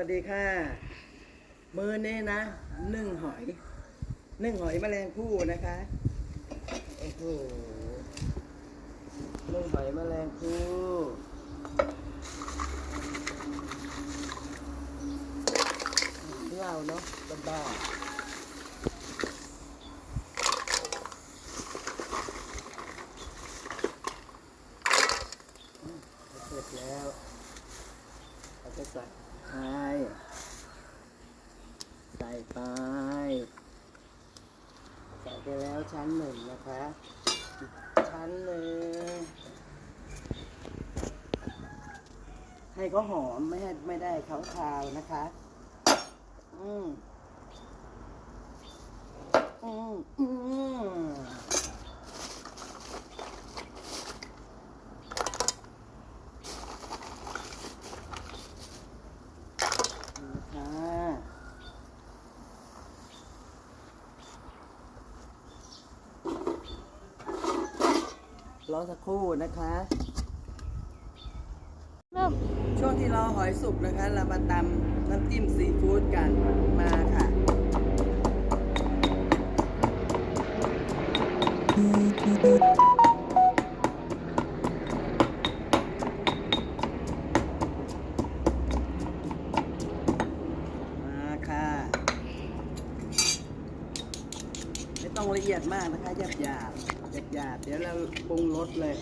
วัสดีค่ะ มือนี้นะนึ่งหอย นึ่งหอยแมลงภู่นะคะโอ้โหนึ่งหอยแมลงภู่เราเนาะบ้าๆอืมเสร็จแล้วเราก็ใส่ ไปใส่ไป ใส่ไปแล้วชั้นหนึ่งนะคะ ชั้นหนึ่งให้เขาหอมไม่ให้ไม่ได้เขาคาวนะคะ อืมอืมอืมนี่ค่ะ รอสักครู่นะคะ เริ่มช่วงที่รอหอยสุกนะคะ เรามาตำน้ำจิ้มซีฟู้ดกันมาค่ะมาค่ะ ไม่ต้องละเอียดมากนะคะหยาบหยาบ หยาบเดี๋ยวเราปรุงรสเลย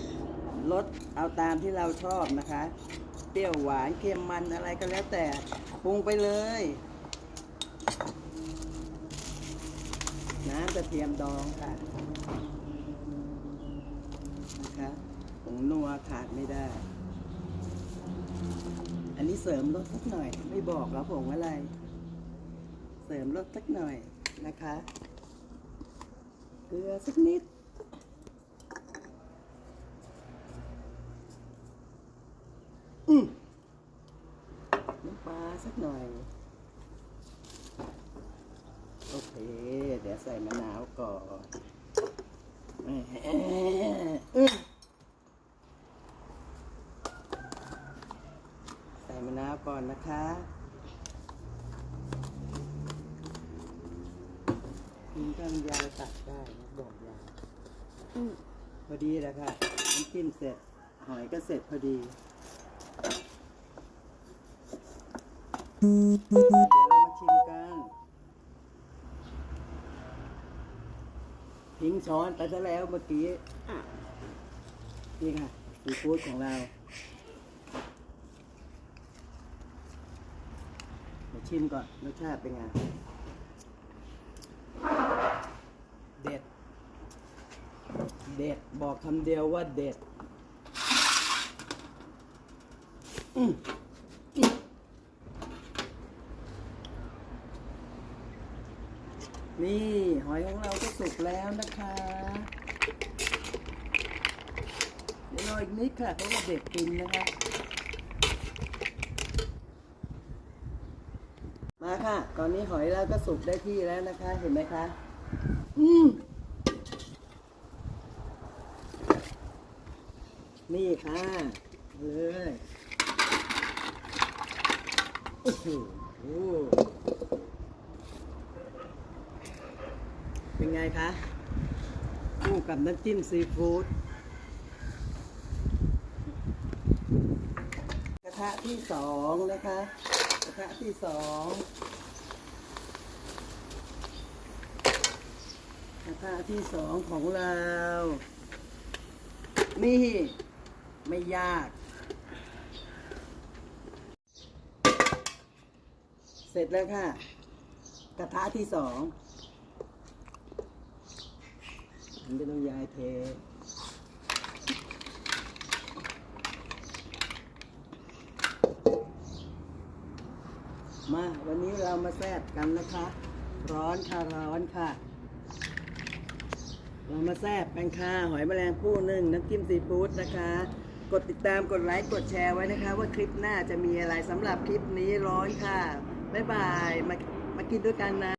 รสเอาตามที่เราชอบนะคะ เปรี้ยวหวานเค็มมันอะไรก็แล้วแต่ปรุงไปเลย น้ำกระเทียมดองค่ะนะคะผงนัวขาดไม่ได้ อันนี้เสริมรสสักหน่อย ไม่บอกแล้วผงอะไร เสริมรสสักหน่อยนะคะ เกลือสักนิด อืมน้ำปลา สักหน่อย โอเค เดี๋ยวใส่มะนาวก่อนแหมอืมใส่มะนาวก่อนนะคะมีกำยาวตัดได้นะบอกยาวอืมพอดีแหละค่ะน้ำจิ้มเสร็จ หอยก็เสร็จพอดี เดี๋ยวเรามาชิมกันทิ้งช้อนไปซะแล้วเมื่อกี้นี่ค่ะซีฟู้ดของเรามาชิมก่อนรสชาติเป็นไงเด็ด เด็ด บอกคำเดียวว่าเด็ด อืมอืม นี่หอยของเราก็สุกแล้วนะคะเดี๋ยวรออีกนิดค่ะเพราะว่าเด็กกินนะคะ มาค่ะ ตอนนี้หอยเราก็สุกได้ที่แล้วนะคะ เห็นไหมคะ อืมนี่ค่ะเลยโอ้โห เป็นไงคะคู่กับน้ำจิ้มซีฟู้ดกระทะที่สองนะคะ กระทะที่สองกระทะที่สองของเรา นี่ไม่ยาก เสร็จแล้วค่ะ กระทะที่สอง ผมจะต้องยายเทมาวันนี้เรามาแซ่บกันนะคะ ร้อนค่ะร้อนค่ะ เรามาแซ่บกันค่ะหอยแมลงภู่นึ่งน้ำจิ้มซีฟู้ดนะคะ กดติดตามกดไลค์กดแชร์ไว้นะคะ ว่าคลิปหน้าจะมีอะไรสำหรับคลิปนี้ร้อนค่ะ บ๊ายบาย มามากินด้วยกันนะ